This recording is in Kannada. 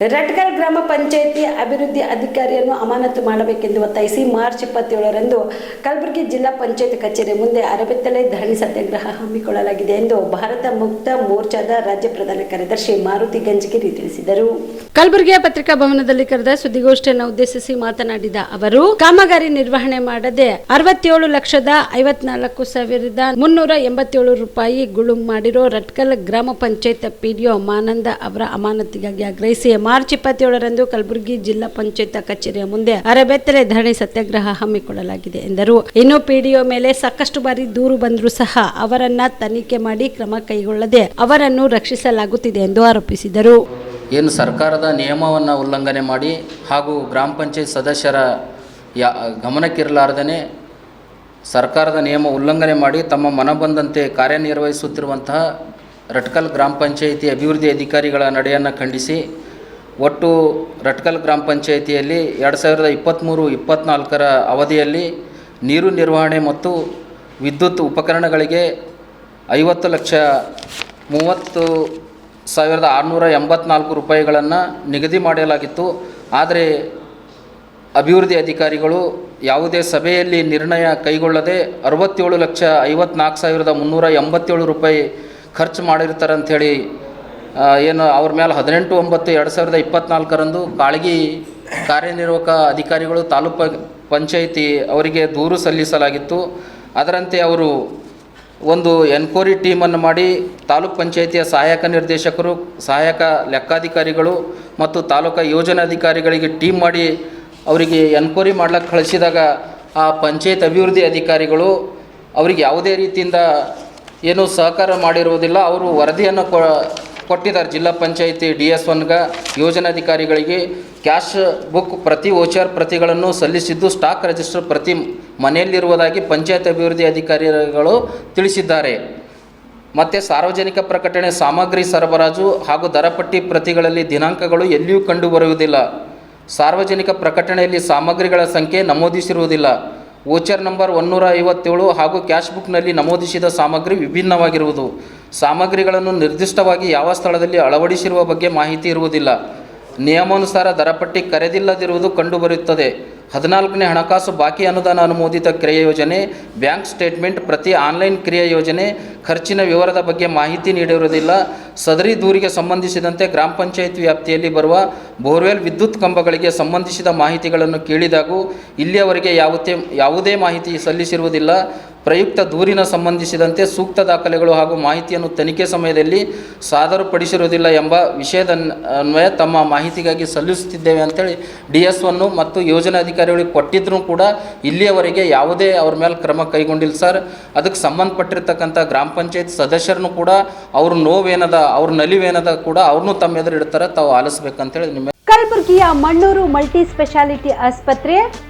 ರಟ್ಕಲ್ ಗ್ರಾಮ ಪಂಚಾಯಿತಿ ಅಭಿವೃದ್ಧಿ ಅಧಿಕಾರಿಯನ್ನು ಅಮಾನತು ಮಾಡಬೇಕೆಂದು ಒತ್ತಾಯಿಸಿ ಮಾರ್ಚ್ ಇಪ್ಪತ್ತೇಳರಂದು ಕಲಬುರಗಿ ಜಿಲ್ಲಾ ಪಂಚಾಯತ್ ಕಚೇರಿ ಮುಂದೆ ಅರಬೆತ್ತಲೆ ಧರಣಿ ಸತ್ಯಾಗ್ರಹ ಹಮ್ಮಿಕೊಳ್ಳಲಾಗಿದೆ ಎಂದು ಭಾರತ ಮುಕ್ತ ಮೋರ್ಚಾದ ರಾಜ್ಯ ಪ್ರಧಾನ ಕಾರ್ಯದರ್ಶಿ ಮಾರುತಿ ಗಂಜಗಿರಿ ತಿಳಿಸಿದರು. ಕಲಬುರಗಿಯ ಪತ್ರಿಕಾ ಭವನದಲ್ಲಿ ಕರೆದ ಸುದ್ದಿಗೋಷ್ಠಿಯನ್ನು ಉದ್ದೇಶಿಸಿ ಮಾತನಾಡಿದ ಅವರು, ಕಾಮಗಾರಿ ನಿರ್ವಹಣೆ ಮಾಡದೆ ಅರವತ್ತೇಳು ಲಕ್ಷದ ಐವತ್ನಾಲ್ಕು ಸಾವಿರದ ಮುನ್ನೂರ ಎಂಬತ್ತೇಳು ರೂಪಾಯಿ ಗುಳುಂ ಮಾಡಿರೋ ರಟ್ಕಲ್ ಗ್ರಾಮ ಪಂಚಾಯತ್ ಪಿಡಿಒ ಮಾನಂದ ಅವರ ಅಮಾನತಿಗಾಗಿ ಆಗ್ರಹಿಸಿ ಮಾರ್ಚ್ ಇಪ್ಪತ್ತೇಳರಂದು ಕಲಬುರಗಿ ಜಿಲ್ಲಾ ಪಂಚಾಯತ್ ಕಚೇರಿಯ ಮುಂದೆ ಅರಬೆತ್ತಲೆ ಧರಣಿ ಸತ್ಯಾಗ್ರಹ ಹಮ್ಮಿಕೊಳ್ಳಲಾಗಿದೆ ಎಂದರು. ಇನ್ನು ಪಿಡಿಒ ಮೇಲೆ ಸಾಕಷ್ಟು ಬಾರಿ ದೂರು ಬಂದರೂ ಸಹ ಅವರನ್ನ ತನಿಖೆ ಮಾಡಿ ಕ್ರಮ ಕೈಗೊಳ್ಳದೆ ಅವರನ್ನು ರಕ್ಷಿಸಲಾಗುತ್ತಿದೆ ಎಂದು ಆರೋಪಿಸಿದರು. ಏನು ಸರ್ಕಾರದ ನಿಯಮವನ್ನು ಉಲ್ಲಂಘನೆ ಮಾಡಿ ಹಾಗೂ ಗ್ರಾಮ ಪಂಚಾಯತ್ ಸದಸ್ಯರ ಯಾ ಗಮನಕ್ಕಿರಲಾರ್ದೇ ಸರ್ಕಾರದ ನಿಯಮ ಉಲ್ಲಂಘನೆ ಮಾಡಿ ತಮ್ಮ ಮನಬಂದಂತೆ ಕಾರ್ಯನಿರ್ವಹಿಸುತ್ತಿರುವಂತಹ ರಟ್ಕಲ್ ಗ್ರಾಮ ಪಂಚಾಯಿತಿ ಅಭಿವೃದ್ಧಿ ಅಧಿಕಾರಿಗಳ ನಡೆಯನ್ನು ಖಂಡಿಸಿ ಒಟ್ಟು ರಟ್ಕಲ್ ಗ್ರಾಮ ಪಂಚಾಯಿತಿಯಲ್ಲಿ ಎರಡು ಸಾವಿರದ ಇಪ್ಪತ್ತ್ಮೂರು ಇಪ್ಪತ್ತ್ನಾಲ್ಕರ ಅವಧಿಯಲ್ಲಿ ನೀರು ನಿರ್ವಹಣೆ ಮತ್ತು ವಿದ್ಯುತ್ ಉಪಕರಣಗಳಿಗೆ ಐವತ್ತು ಲಕ್ಷ ಮೂವತ್ತು ಸಾವಿರದ ಆರುನೂರ ಎಂಬತ್ನಾಲ್ಕು ರೂಪಾಯಿಗಳನ್ನು ನಿಗದಿ ಮಾಡಲಾಗಿತ್ತು. ಆದರೆ ಅಭಿವೃದ್ಧಿ ಅಧಿಕಾರಿಗಳು ಯಾವುದೇ ಸಭೆಯಲ್ಲಿ ನಿರ್ಣಯ ಕೈಗೊಳ್ಳದೆ ಅರವತ್ತೇಳು ಲಕ್ಷ ಐವತ್ನಾಲ್ಕು ಸಾವಿರದ ಮುನ್ನೂರ ಎಂಬತ್ತೇಳು ರೂಪಾಯಿ ಖರ್ಚು ಮಾಡಿರ್ತಾರೆ ಅಂಥೇಳಿ ಆ, ಏನು, ಅವ್ರ ಮೇಲೆ ಹದಿನೆಂಟು, ಒಂಬತ್ತು, ಎರಡು ಸಾವಿರದ ಇಪ್ಪತ್ತ್ನಾಲ್ಕರಂದು ಕಾಳಗಿ ಕಾರ್ಯನಿರ್ವಾಹಕ ಅಧಿಕಾರಿಗಳು, ತಾಲೂಕು ಪಂಚಾಯಿತಿ ಅವರಿಗೆ ದೂರು ಸಲ್ಲಿಸಲಾಗಿತ್ತು. ಅದರಂತೆ ಅವರು ಒಂದು ಎನ್ಕ್ವೈರಿ ಟೀಮನ್ನು ಮಾಡಿ ತಾಲೂಕ್ ಪಂಚಾಯಿತಿಯ ಸಹಾಯಕ ನಿರ್ದೇಶಕರು, ಸಹಾಯಕ ಲೆಕ್ಕಾಧಿಕಾರಿಗಳು ಮತ್ತು ತಾಲೂಕಾ ಯೋಜನಾಧಿಕಾರಿಗಳಿಗೆ ಟೀಮ್ ಮಾಡಿ ಅವರಿಗೆ ಎನ್ಕ್ವೈರಿ ಮಾಡ್ಲಿಕ್ಕೆ ಕಳಿಸಿದಾಗ ಆ ಪಂಚಾಯತ್ ಅಭಿವೃದ್ಧಿ ಅಧಿಕಾರಿಗಳು ಅವರಿಗೆ ಯಾವುದೇ ರೀತಿಯಿಂದ ಏನು ಸಹಕಾರ ಮಾಡಿರುವುದಿಲ್ಲ. ಅವರು ವರದಿಯನ್ನು ಕೊ ಕೊಟ್ಟಿದ್ದಾರೆ. ಜಿಲ್ಲಾ ಪಂಚಾಯಿತಿ ಡಿ ಎಸ್ ಒನ್ಗೆ ಯೋಜನಾಧಿಕಾರಿಗಳಿಗೆ ಕ್ಯಾಶ್ ಬುಕ್ ಪ್ರತಿ ಓಚರ್ ಪ್ರತಿಗಳನ್ನು ಸಲ್ಲಿಸಿದ್ದು ಸ್ಟಾಕ್ ರಿಜಿಸ್ಟರ್ ಪ್ರತಿ ಮನೆಯಲ್ಲಿರುವುದಾಗಿ ಪಂಚಾಯತ್ ಅಭಿವೃದ್ಧಿ ಅಧಿಕಾರಿಗಳು ತಿಳಿಸಿದ್ದಾರೆ. ಮತ್ತು ಸಾರ್ವಜನಿಕ ಪ್ರಕಟಣೆ, ಸಾಮಗ್ರಿ ಸರಬರಾಜು ಹಾಗೂ ದರಪಟ್ಟಿ ಪ್ರತಿಗಳಲ್ಲಿ ದಿನಾಂಕಗಳು ಎಲ್ಲಿಯೂ ಕಂಡುಬರುವುದಿಲ್ಲ. ಸಾರ್ವಜನಿಕ ಪ್ರಕಟಣೆಯಲ್ಲಿ ಸಾಮಗ್ರಿಗಳ ಸಂಖ್ಯೆ ನಮೂದಿಸಿರುವುದಿಲ್ಲ. ವೋಚರ್ ನಂಬರ್ ಒನ್ನೂರ ಐವತ್ತೇಳು ಹಾಗೂ ಕ್ಯಾಶ್ ಬುಕ್ನಲ್ಲಿ ನಮೂದಿಸಿದ ಸಾಮಗ್ರಿ ವಿಭಿನ್ನವಾಗಿರುವುದು. ಸಾಮಗ್ರಿಗಳನ್ನು ನಿರ್ದಿಷ್ಟವಾಗಿ ಯಾವ ಸ್ಥಳದಲ್ಲಿ ಅಳವಡಿಸಿರುವ ಬಗ್ಗೆ ಮಾಹಿತಿ ಇರುವುದಿಲ್ಲ. ನಿಯಮಾನುಸಾರ ದರಪಟ್ಟಿ ಕರೆದಿಲ್ಲದಿರುವುದು ಕಂಡುಬರುತ್ತದೆ. ಹದಿನಾಲ್ಕನೇ ಹಣಕಾಸು ಬಾಕಿ ಅನುದಾನ ಅನುಮೋದಿತ ಕ್ರಿಯೆ ಯೋಜನೆ, ಬ್ಯಾಂಕ್ ಸ್ಟೇಟ್ಮೆಂಟ್ ಪ್ರತಿ ಆನ್ಲೈನ್ ಕ್ರಿಯೆ ಯೋಜನೆ, ಖರ್ಚಿನ ವಿವರದ ಬಗ್ಗೆ ಮಾಹಿತಿ ನೀಡಿರುವುದಿಲ್ಲ. ಸದರಿ ದೂರಿಗೆ ಸಂಬಂಧಿಸಿದಂತೆ ಗ್ರಾಮ ಪಂಚಾಯತ್ ವ್ಯಾಪ್ತಿಯಲ್ಲಿ ಬರುವ ಬೋರ್ವೆಲ್ ವಿದ್ಯುತ್ ಕಂಬಗಳಿಗೆ ಸಂಬಂಧಿಸಿದ ಮಾಹಿತಿಗಳನ್ನು ಕೇಳಿದಾಗೂ ಇಲ್ಲಿಯವರೆಗೆ ಯಾವುದೇ ಯಾವುದೇ ಮಾಹಿತಿ ಸಲ್ಲಿಸಿರುವುದಿಲ್ಲ. ಪ್ರಯುಕ್ತ ದೂರಿನ ಸಂಬಂಧಿಸಿದಂತೆ ಸೂಕ್ತ ದಾಖಲೆಗಳು ಹಾಗೂ ಮಾಹಿತಿಯನ್ನು ತನಿಖೆ ಸಮಯದಲ್ಲಿ ಸಾದರುಪಡಿಸಿರುವುದಿಲ್ಲ ಎಂಬ ವಿಷಯದ ಅನ್ವಯ ತಮ್ಮ ಮಾಹಿತಿಗಾಗಿ ಸಲ್ಲಿಸುತ್ತಿದ್ದೇವೆ ಅಂತೇಳಿ ಡಿ ಎಸ್ ಒನ್ನು ಮತ್ತು ಯೋಜನಾಧಿಕಾರಿಗಳಿಗೆ ಕೊಟ್ಟಿದ್ರೂ ಕೂಡ ಇಲ್ಲಿಯವರೆಗೆ ಯಾವುದೇ ಅವ್ರ ಮೇಲೆ ಕ್ರಮ ಕೈಗೊಂಡಿಲ್ಲ ಸರ್. ಅದಕ್ಕೆ ಸಂಬಂಧಪಟ್ಟಿರ್ತಕ್ಕಂಥ ಗ್ರಾಮ ಪಂಚಾಯತ್ ಸದಸ್ಯರನ್ನು ಕೂಡ ಅವ್ರ ನೋವೇನದ, ಅವ್ರ ನಲಿವೇನದ ಕೂಡ ಅವ್ರನ್ನೂ ತಮ್ಮ ಎದುರು ಇಡ್ತಾರೆ ತಾವು ಆಲಿಸ್ಬೇಕಂತೇಳಿ ನಿಮ್ಮ ಕಲಬುರಗಿಯ ಮಣ್ಣೂರು ಮಲ್ಟಿ ಸ್ಪೆಷಾಲಿಟಿ ಆಸ್ಪತ್ರೆ